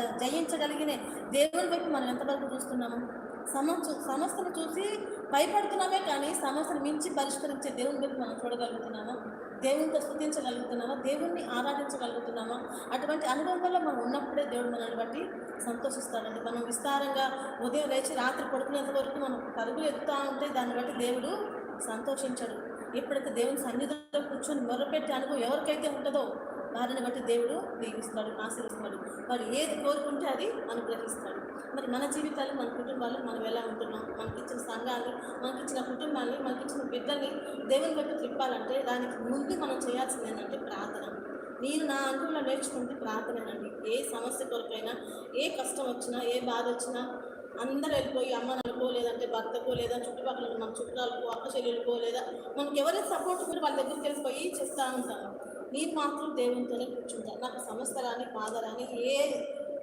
జయించగలిగిన దేవుని వైపు మనం ఎంతవరకు చూస్తున్నాము? సమస్య సమస్యను చూసి భయపడుతున్నామే కానీ సమస్యను మించి పరిష్కరించే దేవుని వైపు మనం చూడగలుగుతున్నామా? దేవునితో స్థుతించగలుగుతున్నామా దేవుణ్ణి ఆరాధించగలుగుతున్నామా? అటువంటి అనుభవంలో మనం ఉన్నప్పుడే దేవుడు మనల్ని బట్టి సంతోషిస్తాడండి. మనం విస్తారంగా ఉదయం లేచి రాత్రి పడుకునేంత వరకు మనం పరుగులు ఎత్తుతా ఉంటే దాన్ని బట్టి దేవుడు సంతోషించడు. ఎప్పుడైతే దేవుని సన్నిధిలో కూర్చొని మొరపెట్టే అనుభవం ఎవరికైతే ఉంటుందో వారిని బట్టి దేవుడు దీవిస్తాడు ఆశీర్వదిస్తాడు వారు ఏది కోరుకుంటే అది అనుగ్రహిస్తాడు. మరి మన జీవితాలు మన కుటుంబాలు మనం ఎలా ఉంటున్నాం? మనకి ఇచ్చిన సంఘాలు మనకి ఇచ్చిన కుటుంబాన్ని మనకి ఇచ్చిన బిడ్డల్ని దేవుని బట్టి తిప్పాలంటే దానికి ముందు మనం చేయాల్సింది ఏంటంటే ప్రార్థన. నేను నా అనుభవంలో నేర్చుకుంటే ప్రార్థనేనండి. ఏ సమస్య కొరకైనా ఏ కష్టం వచ్చినా ఏ బాధ వచ్చినా అందరూ వెళ్ళిపోయి అమ్మ నలుకో లేదంటే భర్తకో లేదా చుట్టుపక్కల మన చుట్టాలకో అక్క చెల్లెలకో లేదా మనకి ఎవరైతే సపోర్ట్ కూడా వాళ్ళ దగ్గరికి వెళ్ళిపోయి చేస్తూ ఉంటాను నేను మాత్రం దేవునితోనే కూర్చుంటాను నాకు సమస్య రాని బాధ రాని ఏ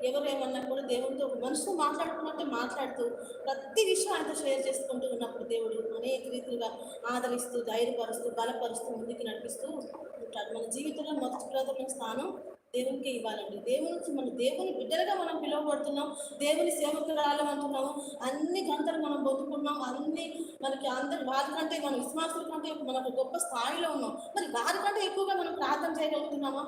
ఎవరు ఏమన్నా కూడా దేవునితో ఒక మనిషితో మాట్లాడుకున్నట్టే మాట్లాడుతూ ప్రతి విషయం ఆయనతో షేర్ చేసుకుంటూ ఉన్నప్పుడు దేవుడు అనేక రీతిగా ఆదరిస్తూ ధైర్యపరుస్తూ బలపరుస్తూ ముందుకు నడిపిస్తూ ఉంటాడు. మన జీవితంలో మొదటి ప్రథమ స్థానం దేవునికి ఇవ్వాలండి. దేవుని మన దేవుని బిడ్డలుగా మనం పిలువబడుతున్నాం. దేవుని సేవకురాలం అంటున్నాము. అన్ని గంటలు మనం బతుకున్నాం అన్ని మనకి అందరు వారికంటే మన విశ్వాసుల కంటే మనకు గొప్ప స్థాయిలో ఉన్నాం. మరి వారికంటే ఎక్కువగా మనం ప్రార్థన చేయగలుగుతున్నామా?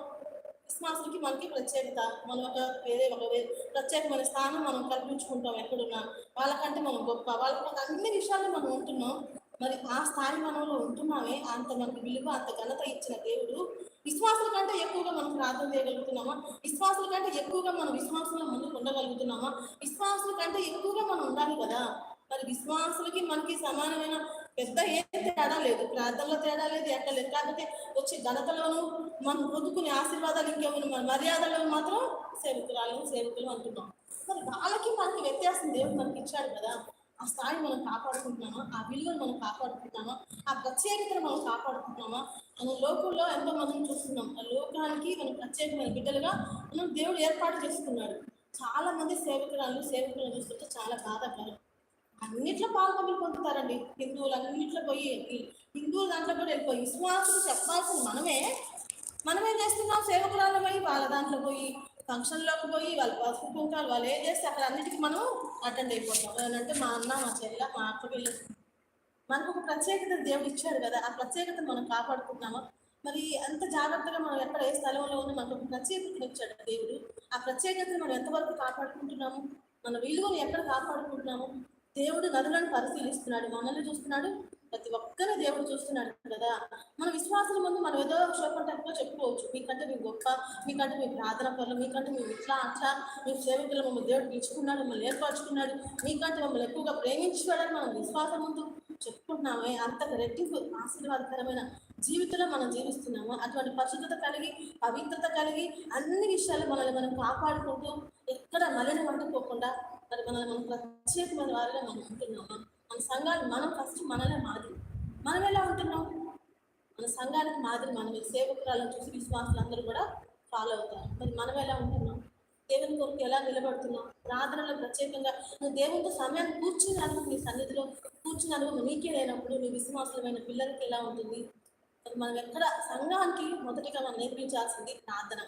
విశ్వాసులకి మనకి ప్రత్యేకత మనం ఒక వేరే ఒక ప్రత్యేకమైన స్థానం మనం కల్పించుకుంటాం ఎక్కడున్నా. వాళ్ళకంటే మనం గొప్ప వాళ్ళకి అన్ని విషయాలు మనం ఉంటున్నాం. మరి ఆ స్థాయి మనంలో ఉంటున్నామే అంత మనకి విలువ అంత ఘనత ఇచ్చిన దేవుడు. విశ్వాసుల కంటే ఎక్కువగా మనం ప్రార్థన చేయగలుగుతున్నామా? విశ్వాసుల కంటే ఎక్కువగా మనం విశ్వాసంలో ముందుకు ఉండగలుగుతున్నామా? విశ్వాసుల కంటే ఎక్కువగా మనం ఉండాలి కదా. మరి విశ్వాసులకి మనకి సమానమైన పెద్ద ఏ తేడా లేదు. ప్రార్థనలో తేడా లేదు ఎక్కడ లేదు. కాకపోతే వచ్చే ఘనతలోను మనం పొందుకునే ఆశీర్వాదాలు ఇంకేమైనా మన మర్యాదలో మాత్రం సేవకురాలు సేవకులు అంటున్నాం. మరి వాళ్ళకి మనకి వ్యత్యాసం దేవుడు మనకి ఇచ్చాడు కదా. ఆ స్థాయి మనం కాపాడుకుంటున్నామా? ఆ విలువను మనం కాపాడుకుంటున్నామా? ఆ ప్రత్యేకతను మనం కాపాడుకుంటున్నామా? మన లోకంలో ఎంతో మందిని చూస్తున్నాం. ఆ లోకానికి మనం ప్రత్యేకమైన బిడ్డలుగా మనం దేవుడు ఏర్పాటు చేసుకున్నాడు. చాలా మంది సేవకురాలు సేవకులను చూస్తుంటే చాలా బాధాకరం అన్నిట్లో పాల్గొని పొందుతారండి. హిందువులు అన్నిట్లో పోయి హిందువులు దాంట్లో కూడా వెళ్ళిపోయి విశ్వాసులు చెప్పాల్సిన మనమే. మనమే చేస్తున్నాం సేవకురాలు పోయి వాళ్ళ దాంట్లో పోయి ఫంక్షన్లోకి పోయి వాళ్ళ పసుపు కుంకాలు వాళ్ళు ఏం చేస్తే అక్కడ అన్నిటికీ మనం అటెండ్ అయిపోతాం. ఏంటంటే మా అన్న మా చెల్లె మా అక్క వీళ్ళు. మనకు ఒక ప్రత్యేకత దేవుడు ఇచ్చాడు కదా ఆ ప్రత్యేకతను మనం కాపాడుకుంటున్నామా? మరి అంత జాగ్రత్తగా మనం ఎక్కడ ఏ స్థలంలో ఉంది మనకు ఒక ప్రత్యేకతను ఇచ్చాడు దేవుడు. ఆ ప్రత్యేకతను మనం ఎంతవరకు కాపాడుకుంటున్నాము? మన విలువను ఎక్కడ కాపాడుకుంటున్నాము? దేవుడు నదులను పరిశీలిస్తున్నాడు మనల్ని చూస్తున్నాడు ప్రతి ఒక్కరూ దేవుడు చూస్తున్నాడు కదా. మన విశ్వాసం ముందు మనం ఏదో శోకం చెప్పుకోవచ్చు. మీకంటే మీ గొప్ప మీకంటే మీ ప్రార్థన పనులు మీకంటే మేము ఇట్లా అట్లా మీ సేవకులు మమ్మల్ని దేవుడు పిలుచుకున్నాడు మమ్మల్ని ఏర్పరచుకున్నాడు. మీకంటే మమ్మల్ని ఎక్కువగా ప్రేమించుకోవడానికి మనం విశ్వాసం ముందు చెప్పుకుంటున్నామే. అంత రెట్టింపు ఆశీర్వాదకరమైన జీవితంలో మనం జీవిస్తున్నాము. అటువంటి పరిశుద్ధత కలిగి పవిత్రత కలిగి అన్ని విషయాలు మనల్ని మనం కాపాడుకుంటూ ఎక్కడ మలిన వండుకోకుండా మరి మనల్ని మనం ప్రత్యేకమైన వారిగా మనం ఉంటున్నాము? మన సంఘాలు మనం ఫస్ట్ మనలే మాదిరి. మనం ఎలా ఉంటున్నాం? మన సంఘానికి మాదిరి మనం సేవకురాలను చూసి విశ్వాసులు అందరూ కూడా ఫాలో అవుతారు. మరి మనం ఎలా ఉంటున్నాం? దేవుని కొరకు ఎలా నిలబడుతున్నాం? ప్రార్థనలో ప్రత్యేకంగా నువ్వు దేవునితో సమయాన్ని కూర్చుని అనుభవం నీ సన్నిధిలో కూర్చుని అనుభవం నీకే లేనప్పుడు నీ విశ్వాసమైన పిల్లలకి ఎలా ఉంటుంది? మరి మనం ఎక్కడ సంఘానికి మొదటిగా మనం నేర్పించాల్సింది ప్రార్థన.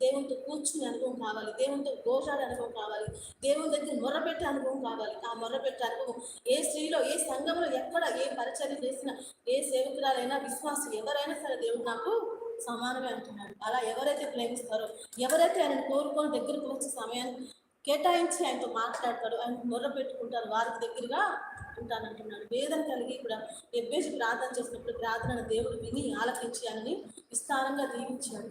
దేవునితో కూర్చుని అనుభవం కావాలి దేవునితో గోషాడే అనుభవం కావాలి దేవుని దగ్గర మొర్రపెట్టే అనుభవం కావాలి. ఆ మొర్రపెట్టే అనుభవం ఏ స్త్రీలో ఏ సంఘంలో ఎక్కడ ఏ పరిచయం చేసినా ఏ సేవకురాలైనా విశ్వాసం ఎవరైనా సరే దేవుడు నాకు సమానమే అంటున్నాడు. అలా ఎవరైతే ప్రేమిస్తారో ఎవరైతే ఆయన కోరుకొని దగ్గరకు వచ్చే సమయాన్ని కేటాయించి ఆయనతో మాట్లాడతాడు ఆయన మొర్ర పెట్టుకుంటారు వారికి దగ్గరగా ఉంటానంటున్నాడు. వేదన కలిగి కూడా ఎబ్బేసి ప్రార్థన చేసినప్పుడు ప్రార్థన దేవుడు విని ఆలకించి ఆయనని విస్తారంగా దీవించాడు.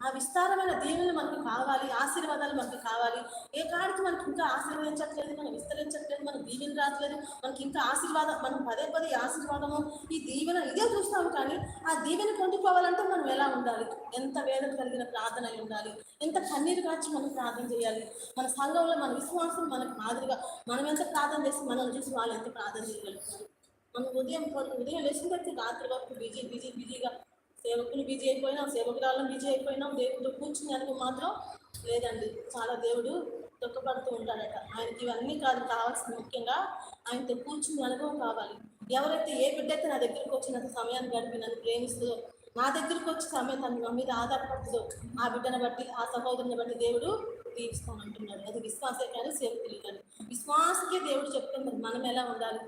ఆ విస్తారమైన దీవెనలు మనకు కావాలి ఆశీర్వాదాలు మనకు కావాలి. ఏ కాడికి మనకి ఇంకా ఆశీర్వదించట్లేదు మనం విస్తరించట్లేదు మనకు దీవెన రావట్లేదు మనకి ఇంకా ఆశీర్వాదం మనం పదే పదే ఆశీర్వాదము ఈ దీవెన ఇదే చూస్తాము కానీ ఆ దీవెన పొందుకోవాలంటే మనం ఎలా ఉండాలి? ఎంత వేదన కలిగిన ప్రార్థన అయి ఉండాలి? ఎంత కన్నీరు కాచి మనం ప్రార్థన చేయాలి? మన సంఘంలో మన విశ్వాసం మనకు మాదిరిగా మనం ఎంత ప్రార్థన చేసి మనల్ని చూసి వాళ్ళు ఎంత ప్రార్థన చేయగలుగుతారు? మనం ఉదయం ఉదయం లేచిన తర్వాత రాత్రి వరకు బిజీ బిజీ బిజీగా సేవకులు బిజీ అయిపోయినాం సేవకురాలను బిజీ అయిపోయినాం దేవుడు కూర్చుని అనుభవం మాత్రం లేదండి. చాలా దేవుడు దుఃఖపడుతూ ఉంటాడట. ఆయనకి ఇవన్నీ కాదు కావాల్సింది ముఖ్యంగా ఆయనతో కూర్చుని అనుభవం కావాలి. ఎవరైతే ఏ బిడ్డ అయితే నా దగ్గరికి వచ్చినంత సమయాన్ని గడిపి నన్ను ప్రేమిస్తుందో నా దగ్గరికి వచ్చి సమయం తన నా మీద ఆధారపడుతుందో ఆ బిడ్డను బట్టి ఆ సహోదరుని బట్టి దేవుడు దీవిస్తానంటున్నాడు. అది విశ్వాసే కానీ సేవకులు కానీ విశ్వాసకే దేవుడు చెప్తున్నారు మనం ఎలా ఉండాలి?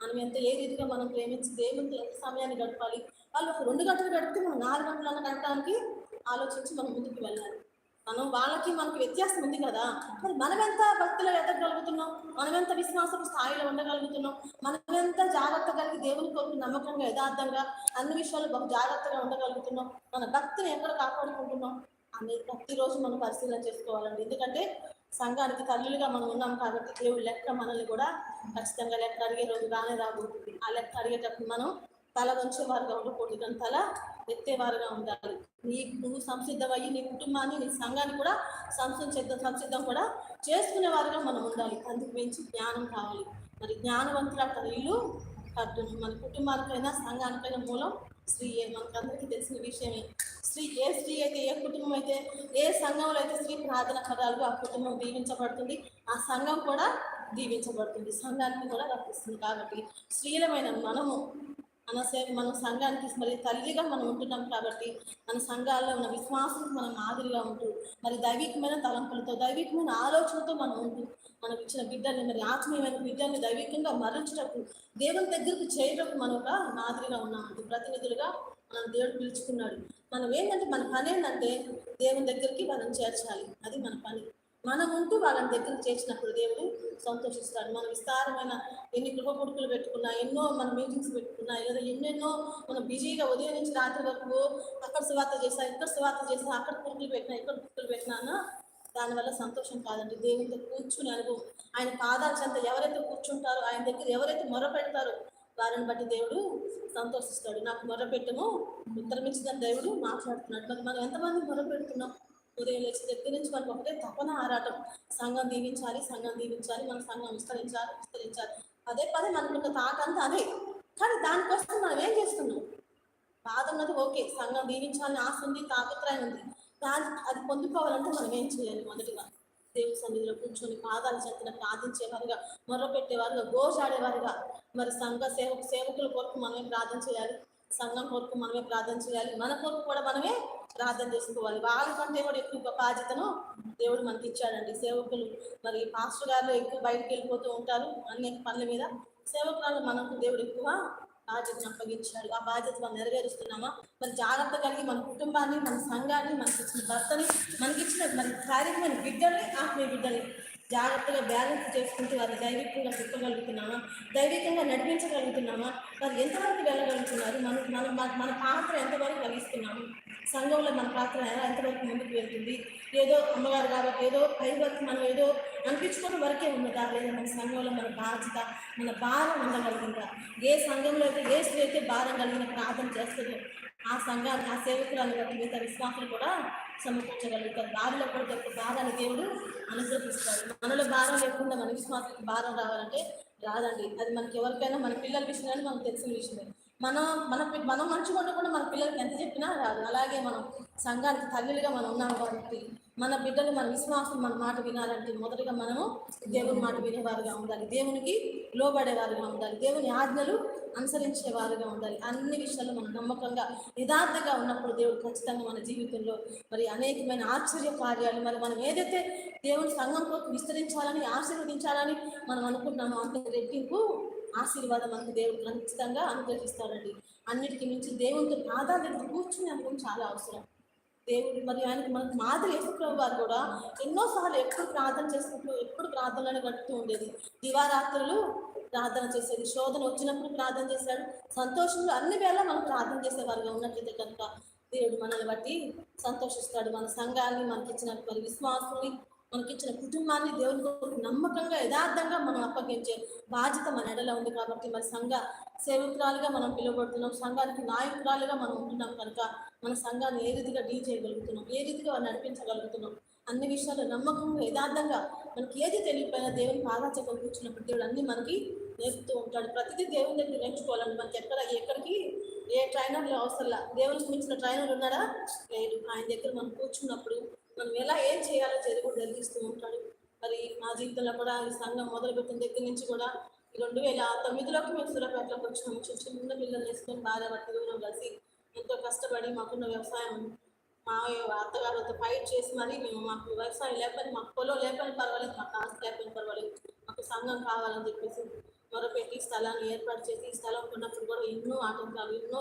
మనం ఎంత ఏ రీతిగా మనం ప్రేమించి దేవునితో ఎంత సమయాన్ని గడపాలి? వాళ్ళు ఒక రెండు గంటలు గడిపితే మనం నాలుగు గంటలన్న గడపడానికి ఆలోచించి మనం ముందుకు వెళ్ళాలి. మనం వాళ్ళకి మనకి వ్యత్యాసం ఉంది కదా. మరి మనం ఎంత భక్తిలో ఎదగలుగుతున్నాం మనం ఎంత విశ్వాసం స్థాయిలో ఉండగలుగుతున్నాం? మనం ఎంత జాగ్రత్త కలిగి దేవుని కొరకు నమ్మకంగా యథార్థంగా అన్ని విషయాలు బహు జాగ్రత్తగా ఉండగలుగుతున్నాం? మన భక్తిని ఎక్కడ కాపాడుకుంటున్నాం? అనేది ప్రతిరోజు మనం పరిశీలన చేసుకోవాలండి. ఎందుకంటే సంఘానికి తల్లులుగా మనం ఉన్నాం కాబట్టి దేవుడు లెక్క మనల్ని కూడా ఖచ్చితంగా లెక్క అడిగే రోజు రానే రాబోతుంది ఆ లెక్క అడిగేటప్పుడు మనం తల వంచేవారుగా ఉండకూడదు కానీ తల ఎత్తేవారుగా ఉండాలి. నీ నువ్వు సంసిద్ధమయ్యి నీ కుటుంబాన్ని నీ సంఘాన్ని కూడా సంసిద్ధ సంసిద్ధం కూడా చేసుకునే వారుగా మనం ఉండాలి. అందుకు మించి జ్ఞానం కావాలి. మరి జ్ఞానవంతుల ఇల్లు కట్టును మన కుటుంబానికైనా సంఘానికైనా మూలం స్త్రీయే మనకందరికీ తెలిసిన విషయమే. స్త్రీ ఏ స్త్రీ అయితే ఏ కుటుంబం అయితే ఏ సంఘంలో అయితే స్త్రీ ప్రార్థన కరాలు ఆ కుటుంబం దీవించబడుతుంది ఆ సంఘం కూడా దీవించబడుతుంది. సంఘానికి కూడా రప్పిస్తుంది. కాబట్టి స్త్రీలమైన మనము మన సేవ మన సంఘానికి మరి తల్లిగా మనం ఉంటున్నాం కాబట్టి మన సంఘాల్లో ఉన్న విశ్వాసం మనం మాదిరిగా ఉంటూ మరి దైవికమైన తలంపులతో దైవికమైన ఆలోచనతో మనం ఉంటూ మనకు ఇచ్చిన బిడ్డల్ని మరి ఆత్మీయమైన బిడ్డల్ని దైవికంగా మరల్చేటప్పుడు దేవుని దగ్గరకు చేయటప్పుడు మనం ఒక మాదిరిగా ఉన్నామండి ప్రతినిధులుగా మనం దేవుడు పిలుచుకున్నాడు. మనం ఏంటంటే మన పని ఏంటంటే దేవుని దగ్గరికి మనం చేర్చాలి. అది మన పని. మనం ఉంటూ వాళ్ళని దగ్గర చేసినప్పుడు దేవుడు సంతోషిస్తాడు. మనం విస్తారమైన ఎన్ని కృప పుడుకులు పెట్టుకున్నా ఎన్నో మన మీటింగ్స్ పెట్టుకున్నా లేదా ఎన్నెన్నో మనం బిజీగా ఉదయం నుంచి రాత్రి వరకు అక్కడ సువార్త చేసా ఇక్కడ సువార్త చేసా అక్కడ కురుకులు పెట్టినా ఇక్కడ కురుకులు పెట్టినా అన్న దానివల్ల సంతోషం కాదండి. దేవునితో కూర్చుని అనుభవం. ఆయన పాదాల చెంత ఎవరైతే కూర్చుంటారో ఆయన దగ్గర ఎవరైతే మొర పెడతారో వారిని బట్టి దేవుడు సంతోషిస్తాడు. నాకు మొర పెట్టము ఉత్తరం దేవుడు మాట్లాడుతున్నాడు. మరి మనం ఎంతమంది మొర పెడుతున్నాం? ఉదయం లేచి దగ్గర నుంచి మనకు ఒకటే తపన ఆరాటం. సంఘం దీవించాలి సంఘం దీవించాలి మన సంఘం విస్తరించాలి విస్తరించాలి. పదే పదే ఒక తాకంతా అదే కానీ దానికోసం మనం ఏం చేస్తున్నాం? బాధ ఉన్నది ఓకే సంఘం దీవించాలని ఆశ ఉంది తాపత్రయం ఉంది. దాని అది పొందుకోవాలంటే మనం ఏం చేయాలి మొదటిగా? దేవుని సన్నిధిలో కూర్చొని పాదాలు చెంతన ప్రార్థించేవారుగా మొర్ర పెట్టేవారుగా గోజాడేవారుగా. మరి సంఘ సేవ సేవకుల కొరకు మనమే ప్రార్థన చేయాలి. సంఘం కొరకు మనమే ప్రార్థన చేయాలి. మన కొరకు కూడా మనమే ప్రార్థన చేసుకోవాలి. వాళ్ళకంటే కూడా ఎక్కువ బాధ్యతను దేవుడు మనకి ఇచ్చాడండి. సేవకులు మరి పాస్టర్ గారు ఎక్కువ బయటకు వెళ్ళిపోతూ ఉంటారు అన్ని పనుల మీద. సేవకురాలు మనకు దేవుడు ఎక్కువ బాధ్యతను అప్పగించాడు. ఆ బాధ్యత మనం నెరవేరుస్తున్నామా? మరి జాగ్రత్త కలిగి మన కుటుంబాన్ని మన సంఘాన్ని మనకి ఇచ్చిన భర్తని మనకి ఇచ్చిన మరి శారీరకమైన బిడ్డల్ని ఆత్మీయ బిడ్డని జాగ్రత్తగా బ్యాలెన్స్ చేసుకుంటూ వారిని దైవికంగా తిప్పగలుగుతున్నామా దైవికంగా నడిపించగలుగుతున్నామా? వారు ఎంతవరకు వెళ్ళగలుగుతున్నారు? మన మన మన- మన పాత్ర ఎంతవరకు వహిస్తున్నాము? సంఘంలో మన పాత్ర ఎంతవరకు ముందుకు వెళ్తుంది? ఏదో అమ్మగారు కాబట్టి ఏదో పై వరకు మనం ఏదో అనిపించుకున్న వరకే ఉన్నదా? లేదా మన సంఘంలో మన బాధ్యత మన భారం ఉండగలిగిందా ఏ సంఘంలో అయితే ఏ స్త్రీ అయితే భారం కలిగిన ప్రార్థన చేస్తుందో ఆ సంఘాన్ని ఆ సేవకులను బట్టి మిగతా విశ్వాసులు కూడా సమకూర్చగలుగుతారు. వారిలో కూడా ఒక భారాన్ని దేవుడు అనుగ్రహిస్తాడు. మనలో భారం లేకుండా మన విశ్వాసానికి భారం రావాలంటే రాదండి. అది మనకి ఎవరికైనా మన పిల్లల విషయం మనకు తెలిసిన విషయమే. మనం మన మనం మంచిగా ఉండకుండా మన పిల్లలకి ఎంత చెప్పినా రాదు. అలాగే మనం సంఘానికి తల్లిగా మనం ఉన్నాం కాబట్టి మన బిడ్డలు మన విశ్వాసం మన మాట వినాలంటే మొదటగా మనము దేవుని మాట వినేవారుగా ఉండాలి. దేవునికి లోబడేవారుగా ఉండాలి. దేవుని ఆజ్ఞలు అనుసరించేవారుగా ఉండాలి. అన్ని విషయాల్లో మనం నమ్మకంగా నిదార్థంగా ఉన్నప్పుడు దేవుడు ఖచ్చితంగా మన జీవితంలో మరి అనేకమైన ఆశ్చర్య కార్యాలు మరి మనం ఏదైతే దేవుని సంఘంలోకి విస్తరించాలని ఆశీర్వదించాలని మనం అనుకుంటున్నామో అంత రెట్టింపు ఆశీర్వాదం మనకు దేవుడు ఖచ్చితంగా అనుగ్రహిస్తాడండి. అన్నిటికీ మించి దేవునితో పాదాల దగ్గర కూర్చుని అనుకోవడం చాలా అవసరం. దేవుడు మరి ఆయనకి మనకు మాదిరి యేసుప్రభు వారు కూడా ఎన్నోసార్లు ఎప్పుడు ప్రార్థన చేసుకుంటూ ఎప్పుడు ప్రార్థనలను గడుపుతూ ఉండేది. దివారాత్రులు ప్రార్థన చేసేది. శోధన వచ్చినప్పుడు ప్రార్థన చేశాడు. సంతోషంలో అన్ని వేళ మనం ప్రార్థన చేసేవారుగా ఉన్నట్లయితే కనుక దేవుడు మనల్ని బట్టి సంతోషిస్తాడు. మన సంఘాన్ని మనకిచ్చిన మరి విశ్వాసాన్ని మనకిచ్చిన కుటుంబాన్ని దేవుని కొరకు నమ్మకంగా యథార్థంగా మనం అప్పగించే బాధ్యత మన ఎడలో ఉంది కాబట్టి మరి సంఘ సేవకురాలుగా మనం పిలువబడుతున్నాం. సంఘానికి నాయకురాలుగా మనం ఉంటున్నాం కనుక మన సంఘాన్ని ఏ రీతిగా డీ చేయగలుగుతున్నాం? ఏ రీతిగా నడిపించగలుగుతున్నాం? అన్ని విషయాలు నమ్మకంగా యథార్థంగా మనకి ఏది తెలియకపోయినా దేవుని పాదాచకం కూర్చున్నప్పుడు దేవుడు అన్ని మనకి నేర్పుతూ ఉంటాడు. ప్రతిదీ దేవుని దగ్గర నేర్చుకోవాలండి. మనకి ఎక్కడ ఎక్కడికి ఏ ట్రైనర్లు అవసరంలా? దేవునికి మించిన ట్రైనర్ ఉన్నాడా? లేడు. ఆయన దగ్గర మనం కూర్చున్నప్పుడు మనం ఎలా ఏం చేయాలో కూడా జరిగిస్తూ ఉంటాడు. మరి మా జీవితంలో కూడా ఈ సంఘం మొదలుపెట్టిన దగ్గర నుంచి కూడా ఈ రెండు వేల తొమ్మిదిలోకి మేము సూర్యాపేటలోకి వచ్చినాము. చిన్న చిన్న పిల్లలు వేసుకొని భార్య భర్త దూరం కలిసి. ఎంతో కష్టపడి మాకున్న వ్యవసాయం మా అత్తగారితో ఫైట్ చేసి మరి మేము మాకు వ్యవసాయం లేకపోతే మాకు పొలం లేకపోయినా పర్వాలేదు మాకు ఆస్తి లేకపోయినా పర్వాలేదు. మాకు సంఘం కావాలని చెప్పేసి మొరపెట్టి ఈ స్థలాన్ని ఏర్పాటు చేసి ఈ స్థలం ఉన్నప్పుడు కూడా ఎన్నో ఆటంకాలు ఎన్నో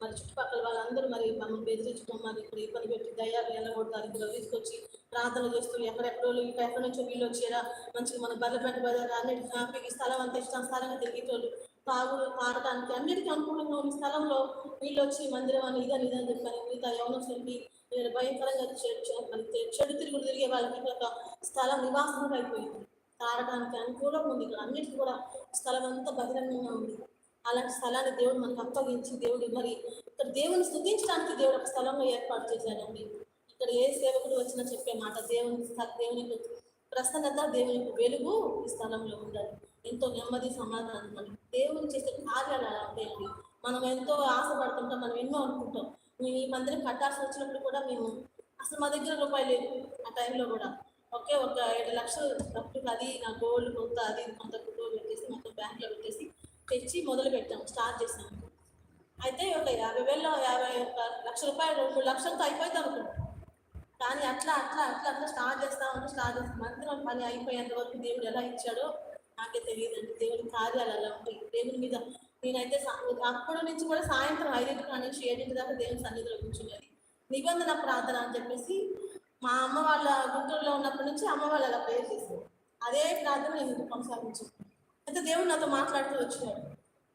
మరి చుట్టుపక్కల వాళ్ళందరూ మరి మమ్మల్ని బెదిరించడం మరి ఇక్కడ పని పెట్టి దయ్యాలు వెళ్ళగొడతారు ఇక్కడ తీసుకొచ్చి ప్రార్థన చేస్తూ ఎక్కడెక్కడో ఇంకా ఎక్కడి నుంచో వీళ్ళు వచ్చేలా మంచిగా మన బర్రెపేట బజార్ అన్నిటి హ్యాపీకి స్థలం అంత ఇష్టం స్థలంగా తిరిగేటోళ్ళు. తాగుడు తాగడానికి అన్నిటికీ అనుకూలంగా ఉన్న స్థలంలో వీళ్ళు వచ్చి మందిరం అని ఇదని ఇదని చెప్పారు మిగతా యవనస్తులకి భయంకరంగా చెడు చెడు- తిరుగుడు తిరిగే వాళ్ళకి ఇక్కడ స్థలం నివాసంగా అయిపోయింది. తాగడానికి అనుకూలంగా ఉంది ఇక్కడ. అన్నిటికీ కూడా స్థలం అంతా బహిరంగంగా ఉంది. అలాంటి స్థలాన్ని దేవుడు మనకు అప్పగించి దేవుడు మరి ఇక్కడ దేవుని స్థుతించడానికి దేవుడు ఒక స్థలంలో ఏర్పాటు చేశాడండి. ఇక్కడ ఏ సేవకుడు వచ్చినా చెప్పే మాట దేవుని దేవుని దేవునికి ప్రసన్నత దేవునికి వెలుగు ఈ స్థలంలో ఉండాలి. ఎంతో నెమ్మది సమాధానం మనకి దేవుని చేసే కార్యాలు అలా ఉంటాయండి. మనం ఎంతో ఆశపడుతుంటాం మనం ఎన్నో అనుకుంటాం. మేము ఈ మందిరం కట్టాల్సి వచ్చినప్పుడు కూడా మేము అసలు మా దగ్గర రూపాయలు లేదు ఆ టైంలో కూడా. ఒకే ఒక ఏడు లక్షలు డబ్బులు అది నా గోల్డ్ కొంత అది కొంత కుటుంబం పెట్టేసి మొత్తం బ్యాంక్లో పెట్టేసి తెచ్చి మొదలు పెట్టాం స్టార్ట్ చేసాం. అయితే ఒక యాభై వేల యాభై ఒక లక్ష రూపాయలు రెండు మూడు లక్షలతో అయిపోయింది అనుకున్నాం కానీ అట్లా అట్లా అట్లా అట్లా స్టార్ట్ చేస్తామని స్టార్ట్ చేస్తాం. మందిరం పని అయిపోయేంత వరకు దేవుడు ఎలా ఇచ్చాడో నాకే తెలియదండి. దేవుడి కార్యాలు అలా ఉంటాయి దేవుని మీద నేనైతే అప్పటి నుంచి కూడా సాయంత్రం ఐదింటి నుంచి ఏడింటి దాకా దేవుని సన్నిధిలో కూర్చునేది. నిబంధన ప్రార్థన అని చెప్పేసి మా అమ్మ వాళ్ళ గుంటూరులో ఉన్నప్పటి నుంచి అమ్మ వాళ్ళు అలా ప్రేయర్ చేసేది. అదే ప్రార్థన నేను ఇంకా కొనసాగించాను. అయితే దేవుడు నాతో మాట్లాడుతూ వచ్చినాడు.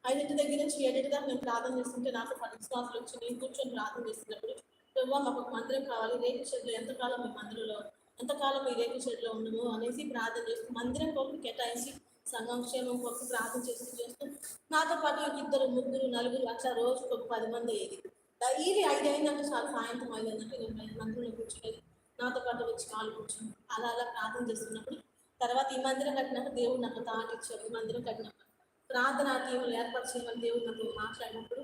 ఐదింటి దగ్గర నుంచి ఏడింటి దాకా నేను ప్రార్థన చేస్తుంటే నాకు పది విశ్వాసాలు వచ్చి నేను కూర్చొని ప్రార్థన చేసినప్పుడు ప్రభు మాకు ఒక మందిరం కావాలి. రేపు షెడ్లో ఎంతకాలం మీ మందిరంలో ఎంతకాలం ఈ రేపు షెడ్లో ఉండము అనేసి ప్రార్థన చేస్తూ మందిరం కొరకు కేటాయించి సంఘం క్షేమం కొరకు ప్రార్థన చేస్తూ చేస్తూ నాతో పాటు ఒక ఇద్దరు ముగ్గురు నలుగురు అట్లా రోజుకు ఒక పది మంది అయ్యేది. డైలీ ఐదు అయిందంటే చాలా సాయంత్రం ఐదు అయిందంటే నేను మందిరంలో కూర్చునేది. నాతో పాటు వచ్చి కాలు కూర్చుని అలా అలా ప్రార్థన చేస్తున్నప్పుడు తర్వాత ఈ మందిరం కట్టినప్పుడు దేవుడు నాకు తాటిచ్చాడు ఈ మందిరం కట్టినప్పుడు ప్రార్థనా టీములు ఏర్పాటు చేయమని దేవుడు నాకు మాట్లాడినప్పుడు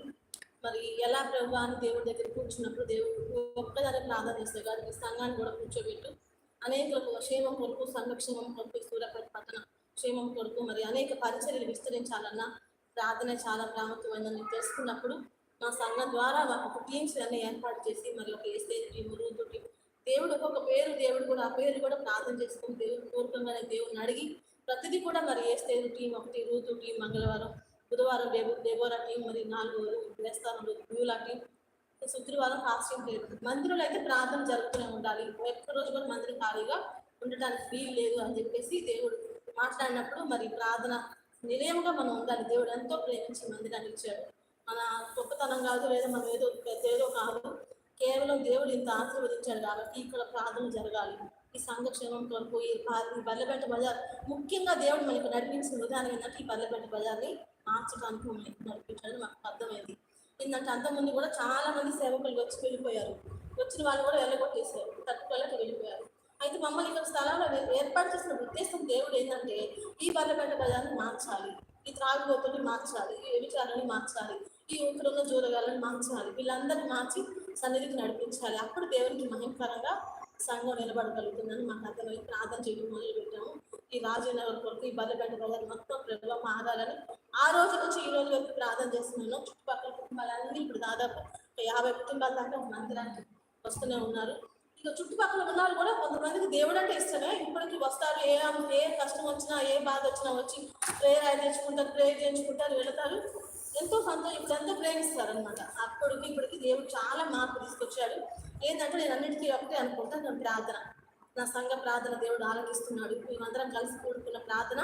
మరి ఎలా ప్రభు అని దేవుడి దగ్గర కూర్చున్నప్పుడు దేవుడు ఒక్కదాన్ని ప్రార్థన చేస్తాడు. కాదు సంఘాన్ని కూడా కూర్చోబెట్టు. అనేకులకు క్షేమం కొరకు సంరక్షణం కొరకు సూర్యపేట పట్టణ క్షేమం కొరకు మరి అనేక పరిచర్యలు విస్తరించాలన్న ప్రార్థన చాలా ప్రాముఖ్యమైనదని తెలుసుకున్నప్పుడు మా సంఘం ద్వారా మాకు టీమ్స్ అన్ని ఏర్పాటు చేసి మరి ఒక ఏసే టీము రూతు టీము దేవుడు ఒక్కొక్క పేరు దేవుడు కూడా ఆ పేరు కూడా ప్రార్థన చేసుకుని దేవుడు పూర్వకంగానే దేవుడిని అడిగి ప్రతిదీ కూడా మరి వేస్తే టీం ఒకటి రూతు టీం మంగళవారం బుధవారం రేపు దేవోరా టీం మరి నాలుగు దేవస్థానంలో బ్యూలా టీం. శుక్రవారం ఫాస్టింగ్ లేదు. మందిరంలో అయితే ప్రార్థన జరుగుతూనే ఉండాలి. ఒక్క రోజు కూడా మందిరం ఖాళీగా ఉండటానికి వీలు లేదు అని చెప్పేసి దేవుడు మాట్లాడినప్పుడు మరి ప్రార్థన నిలయంగా మనం ఉండాలి. దేవుడు ఎంతో ప్రేమించి మందిరాన్ని ఇచ్చాడు. మన గొప్పతనం కాదు లేదా మనం ఏదో పెద్ద ఏదో కాదు కేవలం దేవుడు ఇంత ఆశీర్వదించాడు కాబట్టి ఇక్కడ ప్రార్థన జరగాలి. ఈ సంఘక్షేమం కొరకు ఈ బల్లపేట బజార్ ముఖ్యంగా దేవుడు మనకి నడిపించిన విధానం ఏంటంటే ఈ బల్లపేట బజార్ని మార్చడానికి మనకి నడిపించాడు మాకు అర్థమైంది. ఏంటంటే అంతకుముందు కూడా చాలా మంది సేవకులు వచ్చి వెళ్ళిపోయారు. వచ్చిన వాళ్ళు కూడా వెళ్ళగొట్టేశారు. తట్టుకోలేక వెళ్ళిపోయారు. అయితే మమ్మల్ని ఇక్కడ స్థలంలో ఏర్పాటు చేసిన ఉద్దేశం దేవుడు ఏంటంటే ఈ బల్లెపేట బజార్ని మార్చాలి. ఈ త్రాగుబోతుల్ని మార్చాలి. ఈ వ్యభిచారాన్ని మార్చాలి. ఈ ఇక్కడ ఉన్న జూరగాలను మార్చాలి. వీళ్ళందరినీ మార్చి సన్నిధికి నడిపించాలి. అప్పుడు దేవునికి మహిమకరంగా సంఘం నిలబడగలుగుతుందని మాకు అర్థమై ప్రార్థన చేయడం మొదలు పెట్టాము ఈ రాజీనగర్ కొరకు ఈ బల్లెపేట బజార్ మొత్తం ప్రభావం మారాలని ఆ రోజు నుంచి ఈ రోజు వరకు ప్రార్థన చేస్తున్నాను. చుట్టుపక్కల కుటుంబాలన్నీ ఇప్పుడు దాదాపు ఒక యాభై కుటుంబాల దాకా మందిరానికి వస్తూనే ఉన్నారు. ఇక చుట్టుపక్కల ఉన్నారు కూడా కొంతమందికి దేవుడు అంటే ఇష్టమే. ఇప్పటికి వస్తారు. ఏ ఏ కష్టం వచ్చినా ఏ బాధ వచ్చినా వచ్చి ప్రేయర్ ఆయన తెచ్చుకుంటారు ప్రేయర్ చేయించుకుంటారు వెళతారు. ఎంతో సంతోషం ఇప్పుడు ఎంతో ప్రేమిస్తారు అనమాట అప్పటికి ఇప్పటికి దేవుడు చాలా మార్పు తీసుకొచ్చాడు. ఏంటంటే నేను అన్నిటికీ ఒకటే అనుకుంటాను నా ప్రార్థన. నా సంఘ ప్రార్థన దేవుడు ఆలోచిస్తున్నాడు మేమందరం కలిసి కూడుకున్న ప్రార్థన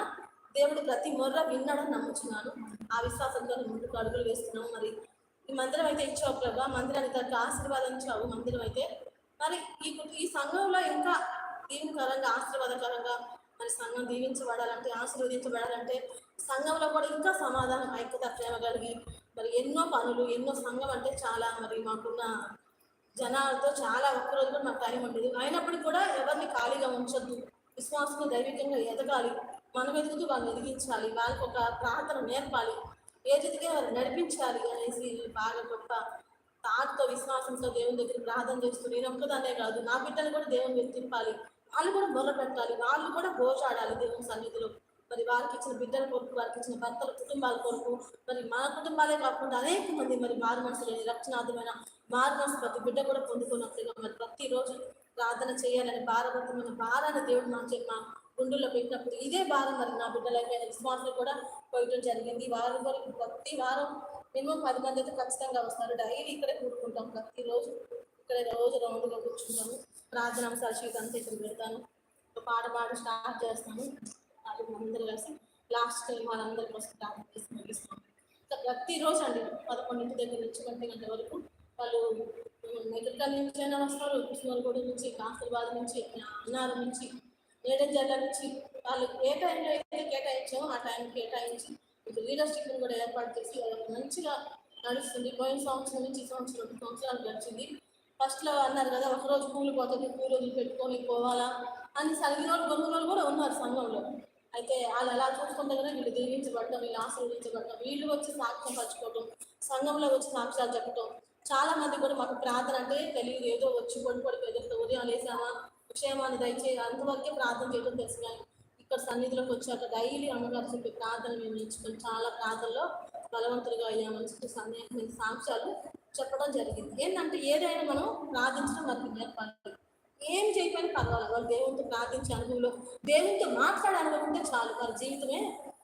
దేవుడు ప్రతి మొర్ర విన్నాడని నమ్ముతున్నాను ఆ విశ్వాసంతో ముందుకు అడుగులు వేస్తున్నాము. మరి ఈ మందిరం అయితే ఇచ్చావు ప్రభా. మందిరానికి తగ్గ ఆశీర్వాదం ఇచ్చావు. మందిరం అయితే మరి ఈ ఈ సంఘంలో ఇంకా దీవెనకరంగా ఆశీర్వాదకరంగా మరి సంఘం దీవించబడాలంటే ఆశీర్వదించబడాలంటే సంఘంలో కూడా ఇంకా సమాధానం ఐక్యత ప్రేమ కలిగి మరి ఎన్నో పనులు ఎన్నో సంఘం అంటే చాలా మరి మాకున్న జనాలతో చాలా ఒక్కరోజు కూడా మాకు టైం ఉండేది. అయినప్పటికీ కూడా ఎవరిని ఖాళీగా ఉంచొద్దు. విశ్వాసంగా దైవికంగా ఎదగాలి. మనం ఎదుగుతూ వాళ్ళు ఎదిగించాలి. వాళ్ళకి ఒక ప్రార్థన నేర్పాలి. ఏ రీతిగా వారిని నడిపించాలి అనేసి బాగా గొప్ప తాటితో విశ్వాసంతో దేవుని దగ్గర ప్రార్థన చేస్తూ నేను ఒక్కదాన్నే కాదు. నా బిడ్డలు కూడా దేవుని వెతింపాలి వాళ్ళు కూడా మొదలు పెట్టాలి. వాళ్ళు కూడా గోచాడాలి దేవుని సన్నిధిలో. మరి వారికి ఇచ్చిన బిడ్డల కొరకు వారికి ఇచ్చిన భర్తల కుటుంబాల కొరకు మరి మా కుటుంబాలే కాకుండా అనేక మంది మరి మారు మనసులోని రక్షణార్థమైన మారు మనసు ప్రతి బిడ్డ కూడా పొందుకున్నట్లుగా మరి ప్రతిరోజు ప్రార్థన చేయాలని భారవంతమైన భారాన్ని దేవుడు మా చే- మా గుండెల్లో పెట్టినప్పుడు ఇదే భారం మరి నా బిడ్డలైపోయిన విశ్వాసాలు కూడా పోయటం జరిగింది. వారం వరకు ప్రతి వారం మినిమం పది మంది అయితే ఖచ్చితంగా వస్తారు. డైలీ ఇక్కడే కూడుకుంటాం. ప్రతిరోజు ఇక్కడ రోజు రౌండ్గా కూర్చుంటాము. ప్రార్థన అంశాలు షీట్ అంతా ఇక్కడ పెడతాను పాట పాట స్టార్ట్ చేస్తాను. అందరూ కలిసి లాస్ట్ టైం వాళ్ళందరి కోసం ప్రార్థన చేసి ముగిస్తాం. ప్రతిరోజు అండి పదకొండింటి దగ్గర నుంచి గంట గంట వరకు వాళ్ళు మెదక్కల్ నుంచి అయినా వస్తారు కృష్ణగూడ నుంచి కాసర్బాద్ నుంచి అన్నారం నుంచి ఏడెంజర్ల నుంచి వాళ్ళు ఏ టైంలో అయితే కేటాయించామో ఆ టైం కేటాయించి ఇప్పుడు లీడర్షిప్ని కూడా ఏర్పాటు చేసి వాళ్ళకి మంచిగా నడుస్తుంది. పోయిన సంవత్సరం నుంచి ఈ సంవత్సరం రెండు సంవత్సరాలు గడిచింది ఫస్ట్లో అన్నారు కదా ఒక రోజు కూలి పోతుంది పూలు పెట్టుకొని పోవాలా అని సరిగిన వాళ్ళు కొన్ని రోజులు కూడా ఉన్నారు సంఘంలో. అయితే వాళ్ళు అలా చూసుకుంటే కదా వీళ్ళు దీవించబడటం వీళ్ళు ఆశీర్వదించబడటం వీళ్ళు వచ్చి సాక్ష్యం పంచుకోవటం సంఘంలో వచ్చి సాక్ష్యాలు చెప్పటం. చాలా మంది కూడా మాకు ప్రార్థన అంటే తెలియదు. ఏదో వచ్చి పొడి పొడి పెద్దలతో ఉదయం లేసామా క్షేమాన్ని దయచేసి అంతవరకే ప్రార్థన చేయడం తెలుసు కానీ ఇక్కడ సన్నిధిలోకి వచ్చాక డైలీ అమ్మగారు చెప్పే ప్రార్థన మేము నేర్చుకొని చాలా ప్రార్థనలో బలవంతులుగా అయ్యామని చెప్పి సందేహమైన సాక్ష్యాలు చెప్పడం జరిగింది. ఏంటంటే ఏదైనా మనం ప్రార్థించడం వారికి నేర్పాలి. ఏం చేయకపోయినా పర్వాలేదు. వాళ్ళు దేవునితో ప్రార్థించే అనుభవంలో దేవునితో మాట్లాడే అనుభవం చాలు వారి జీవితమే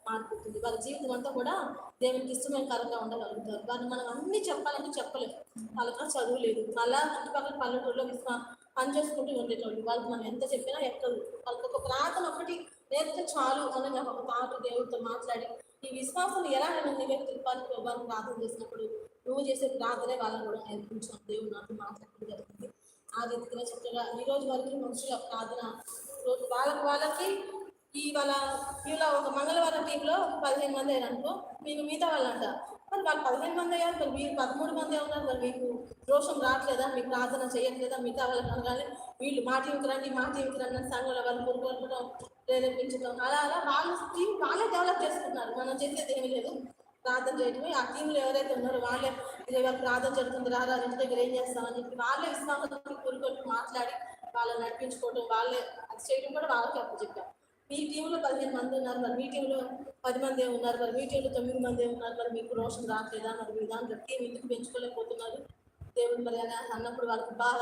మారిపోతుంది. వారి జీవితం అంతా కూడా దేవునికి ఇష్టమైన కరంగా ఉండగలుగుతారు. వారిని మనం అన్ని చెప్పాలంటే చెప్పలేము వాళ్ళకి చదువు లేదు. అలా చుట్టుపక్కల పల్లెటూరులో విశ్వా పని చేసుకుంటూ ఉండేటోళ్ళు. వాళ్ళకి మనం ఎంత చెప్పినా ఎక్కదు. వాళ్ళకి ఒక ప్రార్థన ఒకటి నేర్పితే చాలు అని నాకు ఒక మాట దేవుడితో మాట్లాడి ఈ విశ్వాసం ఎలా నేను నీ వ్యక్తులు పని ప్రార్థన చేసినప్పుడు నువ్వు చేసే ప్రార్థనే వాళ్ళని కూడా నేర్పించాను దేవుడు నాతో మాట్లాడడం జరిగింది. ఆ రీతిగా చక్కగా ఈ రోజు వరకు మంచిగా ప్రార్థన రోజు వాళ్ళకి వాళ్ళకి ఇవాళ ఇలా ఒక మంగళవారం టీంలో పదిహేను మంది అయ్యారనుకో మీకు మిగతా వాళ్ళంట. మరి వాళ్ళు పదిహేను మంది అయ్యారు మరి మీరు పదమూడు మంది ఉన్నారు మరి మీకు రోషం రావట్లేదా? మీకు ప్రార్థన చేయట్లేదా? మిగతా వాళ్ళకి అనగానే వీళ్ళు మా టీంకి రండి మా టీంకి రండి అని సంఘంలో వాళ్ళు కోరుకోవడం ప్రేరేపించడం అలా అలా వాళ్ళ టీం వాళ్ళే డెవలప్ చేసుకుంటున్నారు. మనం చేసేది ఏమీ లేదు. ప్రార్థన చేయటం ఆ టీంలో ఎవరైతే ఉన్నారో వాళ్ళే ఇది వాళ్ళు ప్రార్థన జరుగుతుంది రారా ఇంటి దగ్గర ఏం చేస్తామని చెప్పి వాళ్ళే విశ్వాసం కూరుకొని మాట్లాడి వాళ్ళని నడిపించుకోవడం వాళ్ళే అది చేయడం కూడా వాళ్ళకి అప్పు చెప్పారు మీ టీంలో పదిహేను మంది ఉన్నారు మరి మీ టీంలో పది మంది ఉన్నారు మరి మీ టీంలో తొమ్మిది మంది ఉన్నారు మరి మీకు రోషన్ రావట్లేదా మరి మీ దాంట్లో టీం ఎందుకు పెంచుకోలేకపోతున్నారు? దేవుడు మరి అని అన్నప్పుడు వాళ్ళకి బాధ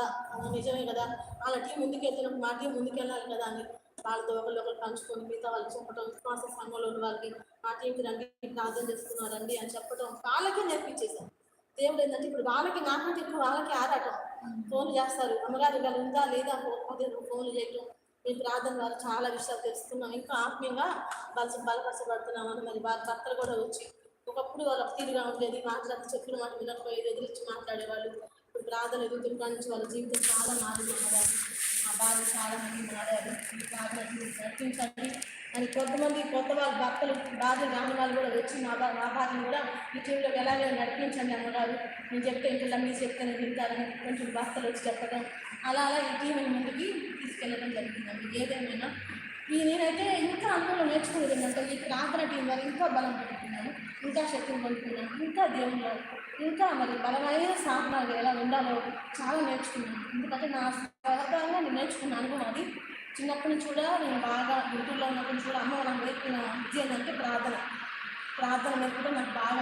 నిజమే కదా వాళ్ళ టీం ముందుకు వెళ్తున్నప్పుడు మా టీం ముందుకు వెళ్ళాలి కదా అని వాళ్ళతో ఒకళ్ళు ఒకరు పంచుకొని మిగతా వాళ్ళకి చెప్పడం విశ్వాస సంఘంలో ఉన్న వాళ్ళకి మా టీంకి రండి ప్రార్థన చేస్తున్నారండి అని చెప్పడం వాళ్ళకే నేర్పించేశాను దేవుడు ఏంటంటే ఇప్పుడు వాళ్ళకి నాకంటే ఎక్కువ వాళ్ళకి ఆరాటం. ఫోన్ చేస్తారు అమ్మగారు ఇలా ఉందా లేదా? అదే ఫోన్లు చేయటం. ఈ ప్రార్థన ద్వారా చాలా విషయాలు తెలుసుకున్నాం. ఇంకా ఆత్మీయంగా బలస బలపరచబడుతున్నామని మరి వారి భర్తలు కూడా వచ్చి ఒకప్పుడు వాళ్ళ తీరుగా ఉండేది. మాట్లాడితే చెప్పిన మాట వినకపోయేది ఎదిరించి మాట్లాడేవాళ్ళు. ఇప్పుడు ప్రార్థన ఎదుగుతున్న నుంచి వాళ్ళ జీవితం చాలా మారింది మా భార్య చాలా మంది మారారు ఈ ప్రార్థన నటించండి అని కొంతమంది కొత్త వాళ్ళ భక్తులు భార్య రాని వాళ్ళు కూడా వచ్చి మా భా మా కూడా ఈ టీంలోకి ఎలాగైనా నడిపించండి అమ్మగారు. నేను చెప్తే ఇంట్లో మీరు చెప్తే నేను వింటారని కొంచెం భక్తులు వచ్చి చెప్పడం అలా అలా ఈ టీంని ముందుకి తీసుకెళ్ళడం జరిగిందండి. ఏదేమైనా. ఈ నేనైతే ఇంకా అందులో నేర్చుకునేది ఏంటంటే ఈ ప్రార్థన టీం వల్ల ఇంకా బలం పెట్టుకున్నాను ఇంకా శక్తిని పొందుకున్నాను ఇంకా దేవుళ్ళు ఇంకా మరి బలమైన సాధనాలు ఎలా ఉండాలో చాలా నేర్చుకున్నాను. ఎందుకంటే నా స్వతహాగా నేను నేర్చుకున్న అనుభవం అది. చిన్నప్పటి నుంచి కూడా నేను బాగా గుంటూరులో ఉన్నప్పటి నుంచి కూడా అమ్మ నాకు నేర్పిన విద్య ఏంటంటే ప్రార్థన. ప్రార్థన నేర్పడం నాకు బాగా